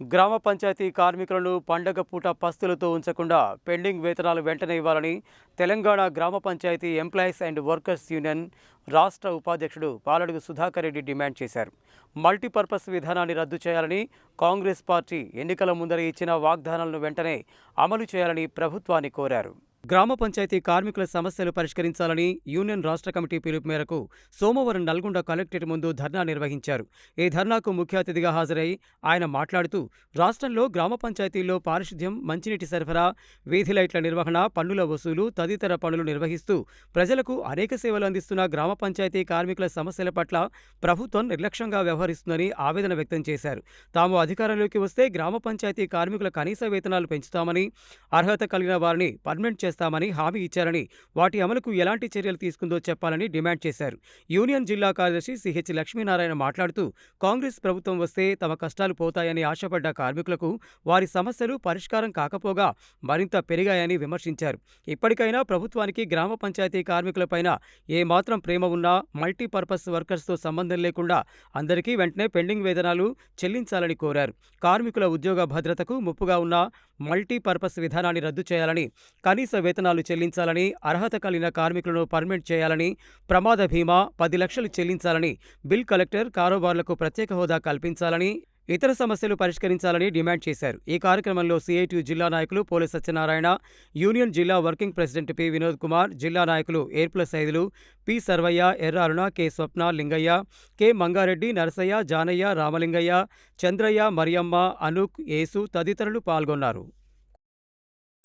గ్రామ పంచాయతీ కార్మికులను పండగ పూట పస్తులతో ఉంచకుండా పెండింగ్ వేతనాలు వెంటనే ఇవ్వాలని తెలంగాణ గ్రామ panchayat employees and workers union రాష్ట్ర ఉపాధ్యక్షుడు పాలడుగు సుధాకర్ రెడ్డి డిమాండ్ చేశారు. మల్టీపర్పస్ విధానాన్ని రద్దు చేయాలని కాంగ్రెస్ పార్టీ ఎన్నికల ముందర ఇచ్చిన వాగ్దానాలను వెంటనే అమలు చేయాలని ప్రభుత్వాన్ని కోరారు. గ్రామ పంచాయతీ కార్మికుల సమస్యలు పరిష్కరించాలని యూనియన్ రాష్ట్ర కమిటీ పిలుపు మేరకు సోమవారం నల్గొండ కలెక్టరేట్ ముందు ధర్నా నిర్వహించారు. ఈ ధర్నాకు ముఖ్య అతిథిగా హాజరై ఆయన మాట్లాడుతూ రాష్ట్రంలో గ్రామ పంచాయతీల్లో పారిశుధ్యం మంచినీటి సరఫరా వీధి లైట్ల నిర్వహణ పన్నుల వసూలు తదితర పనులు నిర్వహిస్తూ ప్రజలకు అనేక సేవలు అందిస్తున్న గ్రామ పంచాయతీ కార్మికుల సమస్యల పట్ల ప్రభుత్వం నిర్లక్ష్యంగా వ్యవహరిస్తుందని ఆవేదన వ్యక్తం చేశారు. తాము అధికారంలోకి వస్తే గ్రామ పంచాయతీ కార్మికుల కనీస వేతనాలు పెంచుతామని అర్హత కలిగిన వారిని పర్మనెంట్ చేస్తామని హామీ ఇచ్చారని వాటి అమలుకు ఎలాంటి చర్యలు తీసుకుందో చెప్పాలని డిమాండ్ చేశారు. యూనియన్ జిల్లా కార్యదర్శి సిహెచ్ లక్ష్మీనారాయణ మాట్లాడుతూ కాంగ్రెస్ ప్రభుత్వం వస్తే తమ కష్టాలు పోతాయని ఆశపడ్డ కార్మికులకు వారి సమస్యలు పరిష్కారం కాకపోగా మరింత పెరిగాయని విమర్శించారు. ఇప్పటికైనా ప్రభుత్వానికి గ్రామ పంచాయతీ కార్మికులపైన ఏమాత్రం ప్రేమ ఉన్నా మల్టీపర్పస్ వర్కర్స్తో సంబంధం లేకుండా అందరికీ వెంటనే పెండింగ్ వేతనాలు చెల్లించాలని కోరారు. కార్మికుల ఉద్యోగ భద్రతకు ముప్పుగా ఉన్న మల్టీపర్పస్ విధానాన్ని రద్దు చేయాలని కనీస వేతనాలు చెల్లించాలని అర్హత కలిగిన కార్మికులను పర్మిట్ చేయాలని ప్రమాద బీమా పది లక్షలు చెల్లించాలని బిల్ కలెక్టర్ కారోబార్లకు ప్రత్యేక హోదా కల్పించాలని ఇతర సమస్యలు పరిష్కరించాలని డిమాండ్ చేశారు. ఈ కార్యక్రమంలో సిఐటియు జిల్లా నాయకులు పోలీస్ సత్యనారాయణ యూనియన్ జిల్లా working president P Vinod Kumar జిల్లా నాయకులు ఏర్ప్లస్ ఐదులు P Sarvaiah Erra Aruna K Swapna Lingaiah K Mangareddy Narasaiah Janaiah Ramalingaiah Chandraiah Mariyamma Anuk Yesu తదితరులు పాల్గొన్నారు.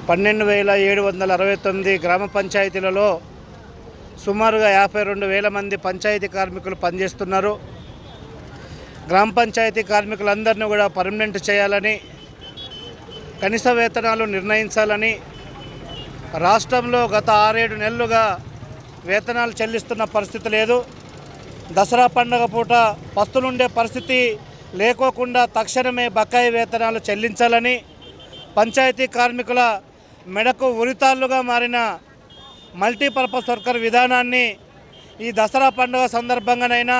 పన్నెండు వేల ఏడు వందల అరవై తొమ్మిది గ్రామ పంచాయతీలలో సుమారుగా యాభై రెండు వేల మంది పంచాయతీ కార్మికులు పనిచేస్తున్నారు. గ్రామ పంచాయతీ కార్మికులందరినీ కూడా పర్మనెంట్ చేయాలని కనీస వేతనాలు నిర్ణయించాలని రాష్ట్రంలో గత ఆరేడు నెలలుగా వేతనాలు చెల్లిస్తున్న పరిస్థితి లేదు. దసరా పండగ పూట పస్తులుండే పరిస్థితి లేకోకుండా తక్షణమే బకాయి వేతనాలు చెల్లించాలని పంచాయతీ కార్మికుల మెడకు ఉరితాళ్ళుగా మారిన మల్టీపర్పస్ వర్కర్ విధానాన్ని ఈ దసరా పండుగ సందర్భంగానైనా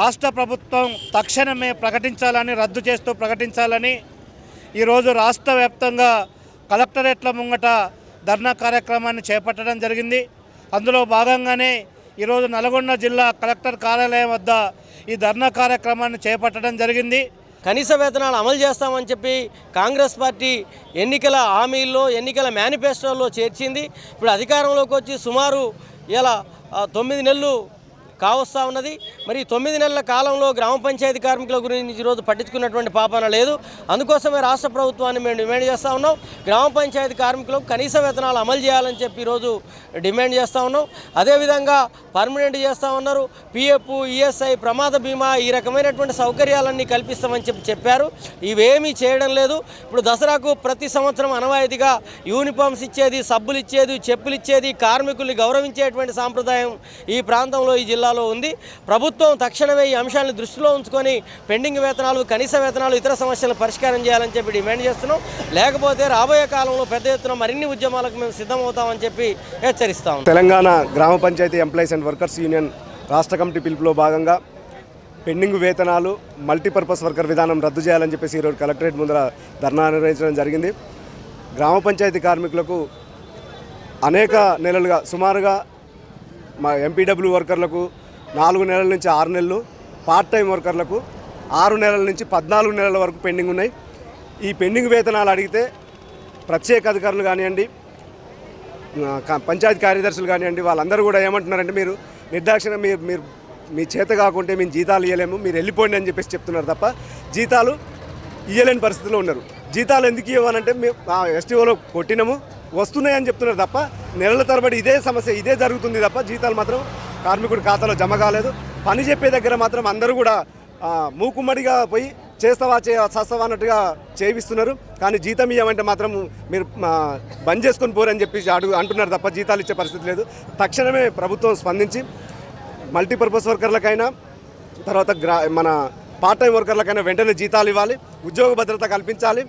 రాష్ట్ర ప్రభుత్వం తక్షణమే ప్రకటించాలని రద్దు చేస్తూ ప్రకటించాలని ఈరోజు రాష్ట్ర వ్యాప్తంగా కలెక్టరేట్ల ముంగట ధర్నా కార్యక్రమాన్ని చేపట్టడం జరిగింది. అందులో భాగంగానే ఈరోజు నల్గొండ జిల్లా కలెక్టర్ కార్యాలయం వద్ద ఈ ధర్నా కార్యక్రమాన్ని చేపట్టడం జరిగింది. కనీస వేతనాలు అమలు చేస్తామని చెప్పి కాంగ్రెస్ పార్టీ ఎన్నికల హామీల్లో ఎన్నికల మేనిఫెస్టోల్లో చేర్చింది. ఇప్పుడు అధికారంలోకి వచ్చి సుమారు ఇలా తొమ్మిది నెలలు కావస్తా ఉన్నది. మరి తొమ్మిది నెలల కాలంలో గ్రామ పంచాయతీ కార్మికుల గురించి ఈరోజు పట్టించుకున్నటువంటి పాపన లేదు. అందుకోసమే రాష్ట్ర ప్రభుత్వాన్ని మేము డిమాండ్ చేస్తూ ఉన్నాం. గ్రామ పంచాయతీ కార్మికులకు కనీస వేతనాలు అమలు చేయాలని చెప్పి ఈరోజు డిమాండ్ చేస్తూ ఉన్నాం. అదేవిధంగా పర్మనెంట్ చేస్తూ ఉన్నారు. పిఎఫ్ ఈఎస్ఐ ప్రమాద బీమా ఈ రకమైనటువంటి సౌకర్యాలన్నీ కల్పిస్తామని చెప్పి చెప్పారు. ఇవేమీ చేయడం లేదు. ఇప్పుడు దసరాకు ప్రతి సంవత్సరం అనవాయితీగా యూనిఫామ్స్ ఇచ్చేది సబ్బులు ఇచ్చేది చెప్పులు ఇచ్చేది కార్మికుల్ని గౌరవించేటువంటి సాంప్రదాయం ఈ ప్రాంతంలో ఈ జిల్లాలో ఉంది. ప్రభుత్వం తక్షణమే ఈ అంశాలను దృష్టిలో ఉంచుకొని పెండింగ్ వేతనాలు కనీస వేతనాలు ఇతర సమస్యలను పరిష్కారం చేయాలని చెప్పి డిమాండ్ చేస్తున్నాం. లేకపోతే రాబోయే కాలంలో పెద్ద ఎత్తున మరిన్ని ఉద్యమాలకు మేము సిద్ధమవుతామని చెప్పి హెచ్చరిస్తాం తెలంగాణ గ్రామ panchayat employees and workers union రాష్ట్ర కమిటీ పిలుపులో భాగంగా పెండింగ్ వేతనాలు మల్టీపర్పస్ వర్కర్ విధానం రద్దు చేయాలని చెప్పేసి ఈరోజు కలెక్టరేట్ ముందర ధర్నా నిర్వహించడం జరిగింది. గ్రామ పంచాయతీ కార్మికులకు అనేక నెలలుగా సుమారుగా మా ఎంపీడబ్ల్యూ వర్కర్లకు నాలుగు నెలల నుంచి ఆరు నెలలు పార్ట్ టైం వర్కర్లకు ఆరు నెలల నుంచి పద్నాలుగు నెలల వరకు పెండింగ్ ఉన్నాయి. ఈ పెండింగ్ వేతనాలు అడిగితే ప్రత్యేక అధికారులు కానివ్వండి పంచాయతీ కార్యదర్శులు కానివ్వండి వాళ్ళందరూ కూడా ఏమంటున్నారంటే మీరు నిర్దాక్షిణ మీరు మీరు మీ చేత కాకుంటే మేము జీతాలు ఇవ్వలేము మీరు వెళ్ళిపోండి అని చెప్పేసి చెప్తున్నారు తప్ప జీతాలు ఇవ్వలేని పరిస్థితిలో ఉన్నారు. జీతాలు ఎందుకు ఇవ్వాలంటే మేము ఎస్టీఓలో కొట్టినాము వస్తున్నాయని చెప్తున్నారు తప్ప నెలల తరబడి ఇదే సమస్య ఇదే జరుగుతుంది తప్ప జీతాలు మాత్రం కార్మికుడి ఖాతాలో జమ కాలేదు. పని చెప్పే దగ్గర మాత్రం అందరూ కూడా మూకుమ్మడిగా పోయి చేస్తావా చే చేస్తావా అన్నట్టుగా చేయిస్తున్నారు. కానీ జీతం ఇవ్వమంటే మాత్రం మీరు బంద్ చేసుకొని పోరని చెప్పి అడుగు అంటున్నారు తప్ప జీతాలు ఇచ్చే పరిస్థితి లేదు. తక్షణమే ప్రభుత్వం స్పందించి మల్టీపర్పస్ వర్కర్లకైనా తర్వాత గ్రా మన పార్ట్ టైం వర్కర్లకైనా వెంటనే జీతాలు ఇవ్వాలి. ఉద్యోగ భద్రత కల్పించాలి.